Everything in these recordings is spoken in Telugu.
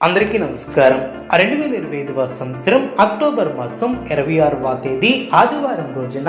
అందరికీ నమస్కారం. రెండు వేల ఇరవై ఐదవ సంవత్సరం అక్టోబర్ మాసం ఇరవై ఆరవ తేదీ ఆదివారం రోజున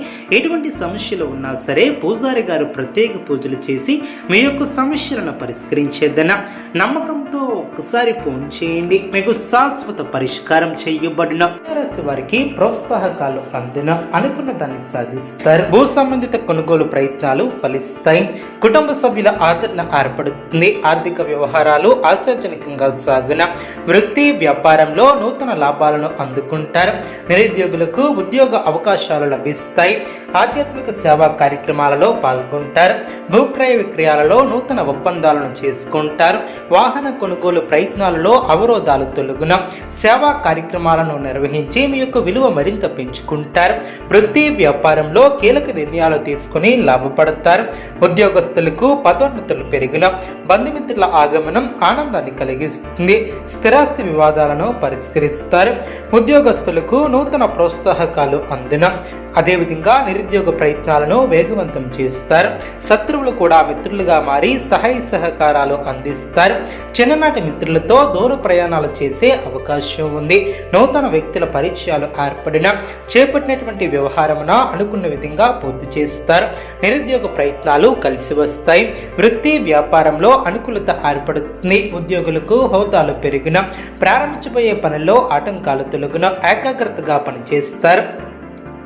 ఎటువంటి సమస్యలు ఉన్నా సరే పూజారి గారు ప్రత్యేక పూజలు చేసి మీ యొక్క సమస్యలను పరిష్కరించేద్దన నమ్మకంతో ఒక్కసారి ఫోన్ చేయండి. మీకు శాశ్వత పరిష్కారం చేయబడిన. రాశి వారికి ప్రోత్సాహకాలు అందిన అనుకున్న దాన్ని సాధిస్తారు. భూ సంబంధిత కొనుగోలు ప్రయత్నాలు ఫలిస్తాయి. కుటుంబ సభ్యుల ఆదరణ ఏర్పడుతుంది. ఆర్థిక వ్యవహారాలు ఆశాజనకంగా సాగున. వృత్తి వ్యాపారంలో నూతన లాభాలను అందుకుంటారు. నిరుద్యోగులకు ఉద్యోగ అవకాశాలు లభిస్తాయి. ఆధ్యాత్మిక సేవా కార్యక్రమాలలో పాల్గొంటారు. భూక్రయ విక్రయాలలో నూతన ఒప్పందాలను చేసుకుంటారు. వాహన కొనుగోలు ప్రయత్నాలలో అవరోధాలు తొలగున. సేవా కార్యక్రమాలను నిర్వహించి మీ యొక్క విలువ మరింత పెంచుకుంటారు. వృత్తి వ్యాపారంలో కీలక నిర్ణయాలు తీసుకుని లాభపడతారు. ఉద్యోగస్తులకు పదోన్నతులు పెరిగిన. బంధుమిత్రుల ఆగమనం ఆనందాన్ని కలిగిస్తుంది. స్థిరాస్తి వివాదాలను పరిష్కరిస్తారు. ఉద్యోగస్తులకు నూతన ప్రోత్సాహకాలు అందిన. అదేవిధంగా నిరుద్యోగ ప్రయత్నాలను వేగవంతం చేస్తారు. శత్రువులు కూడా మిత్రులుగా మారి సహాయ సహకారాలు అందిస్తారు. చిన్ననాటి మిత్రులతో దూర ప్రయాణాలు చేసే అవకాశం ఉంది. నూతన వ్యక్తుల పరిచయాలు ఏర్పడిన చేపట్టినటువంటి వ్యవహారమున అనుకున్న విధంగా పూర్తి చేస్తారు. నిరుద్యోగ ప్రయత్నాలు కలిసి వస్తాయి. వృత్తి వ్యాపారంలో అనుకూలత ఏర్పడుతుంది. ఉద్యోగులకు హోదాలు పెరిగిన ప్రారంభించబోయే పనుల్లో ఆటంకాలు తొలగిన ఏకాగ్రతగా పనిచేస్తారు.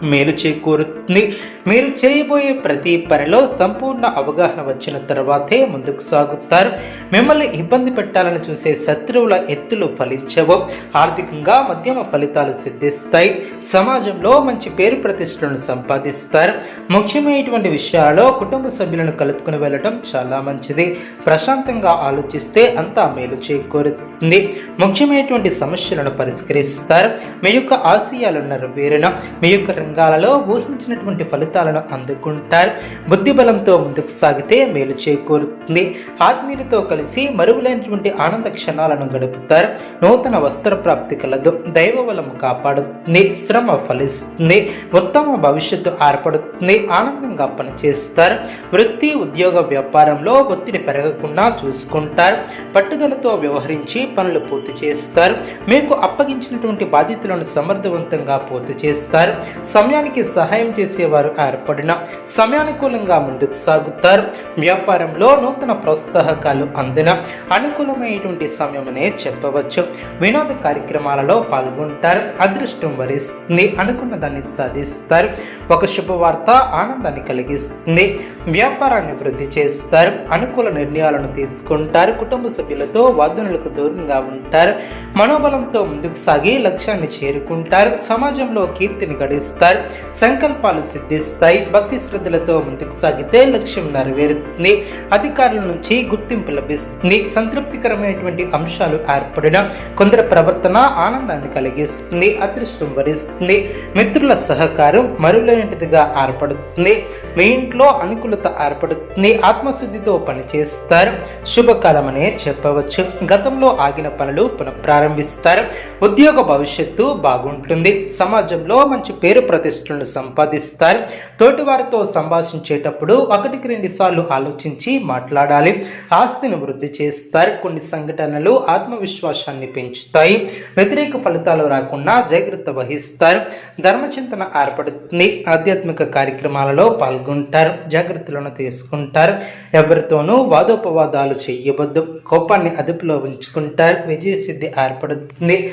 మేలు చేకూరుతుంది. మీరు చేయబోయే ప్రతి పనిలో సంపూర్ణ అవగాహన వచ్చిన తర్వాతే ముందుకు సాగుతారు. మిమ్మల్ని ఇబ్బంది పెట్టాలని చూసే శత్రువుల ఎత్తులు ఫలించవు. ఆర్థికంగా మధ్యమ ఫలితాలు సిద్ధిస్తాయి. సమాజంలో మంచి పేరు ప్రతిష్టలను సంపాదిస్తారు. ముఖ్యమైనటువంటి విషయాల్లో కుటుంబ సభ్యులను కలుపుకుని వెళ్ళడం చాలా మంచిది. ప్రశాంతంగా ఆలోచిస్తే అంతా మేలు చేకూరుతుంది. ముఖ్యమైనటువంటి సమస్యలను పరిష్కరిస్తారు. మీ యొక్క ఆశయాలు నెరవేరిన మీ యొక్క రంగాలలో ఊహించినటువంటి ఫలితాలను అందుకుంటారు. బుద్ధి బలంతో ముందుకు సాగితే మేలు చేకూరుతుంది. ఆత్మీయులతో కలిసి మరుగులేనటువంటి ఆనంద క్షణాలను గడుపుతారు. నూతన వస్త్ర ప్రాప్తి కలదు. దైవ కాపాడుతుంది. శ్రమ ఫలిస్తుంది. ఉత్తమ భవిష్యత్తు ఏర్పడుతుంది. ఆనందంగా పనిచేస్తారు. వృత్తి ఉద్యోగ వ్యాపారంలో ఒత్తిడి పెరగకుండా చూసుకుంటారు. పట్టుదలతో వ్యవహరించి పనులు పూర్తి చేస్తారు. మీకు అప్పగించినటువంటి బాధ్యతలను సమర్థవంతంగా పూర్తి చేస్తారు. సమయానికి సహాయం చేసేవారు ఏర్పడిన సమయానుకూలంగా ముందుకు సాగుతారు. వ్యాపారంలో నూతన ప్రోత్సాహకాలు అందిన అనుకూలమైనటువంటి సమయమనే చెప్పవచ్చు. వినోద కార్యక్రమాలలో పాల్గొంటారు. అదృష్టం వరిస్తుంది. అనుకున్న దాన్ని సాధిస్తారు. ఒక శుభవార్త ఆనందాన్ని కలిగిస్తుంది. వ్యాపారాన్ని వృద్ధి చేస్తారు. అనుకూల నిర్ణయాలను తీసుకుంటారు. కుటుంబ సభ్యులతో వాదనలకు దూరంగా ఉంటారు. మనోబలంతో ముందుకు సాగి లక్ష్యాన్ని చేరుకుంటారు. సమాజంలో కీర్తిని గడిస్తారు. సంకల్పాలు సిద్ధిస్తాయి. భక్తి శ్రద్ధలతో ముందుకు సాగితే లక్ష్యం నెరవేరుతుంది. అధికారుల నుంచి గుర్తింపు లభిస్తుంది. సంతృప్తికరమైనటువంటి అంశాలు ఏర్పడిన కొందరి ప్రవర్తన ఆనందాన్ని కలిగిస్తుంది. అదృష్టం వరిస్తుంది. మిత్రుల సహకారం మరులైనటిదిగా ఏర్పడుతుంది. మీ ఇంట్లో అనుకూలత ఏర్పడుతుంది. ఆత్మశుద్ధితో పనిచేస్తారు శుభకాలం అనే చెప్పవచ్చు. గతంలో ఆగిన పనులు పునఃప్రారంభిస్తారు. ఉద్యోగ భవిష్యత్తు బాగుంటుంది. సమాజంలో మంచి పేరు ప్రతిష్టలను సంపాదిస్తారు. తోటివారితో సంభాషించేటప్పుడు ఒకటికి రెండు సార్లు ఆలోచించి మాట్లాడాలి. ఆస్తిని వృద్ధి చేస్తారు. కొన్ని సంఘటనలు ఆత్మవిశ్వాసాన్ని పెంచుతాయి. వ్యతిరేక ఫలితాలు రాకుండా జాగ్రత్త వహిస్తారు. ధర్మచింతన ఏర్పడుతుంది. ఆధ్యాత్మిక కార్యక్రమాలలో పాల్గొంటారు జాగ్రత్తలను తీసుకుంటారు. ఎవరితోనూ వాదోపవాదాలు చేయవద్దు. కోపాన్ని అదుపులో ఉంచుకుంటారు. విజయసిద్ధి ఏర్పడుతుంది.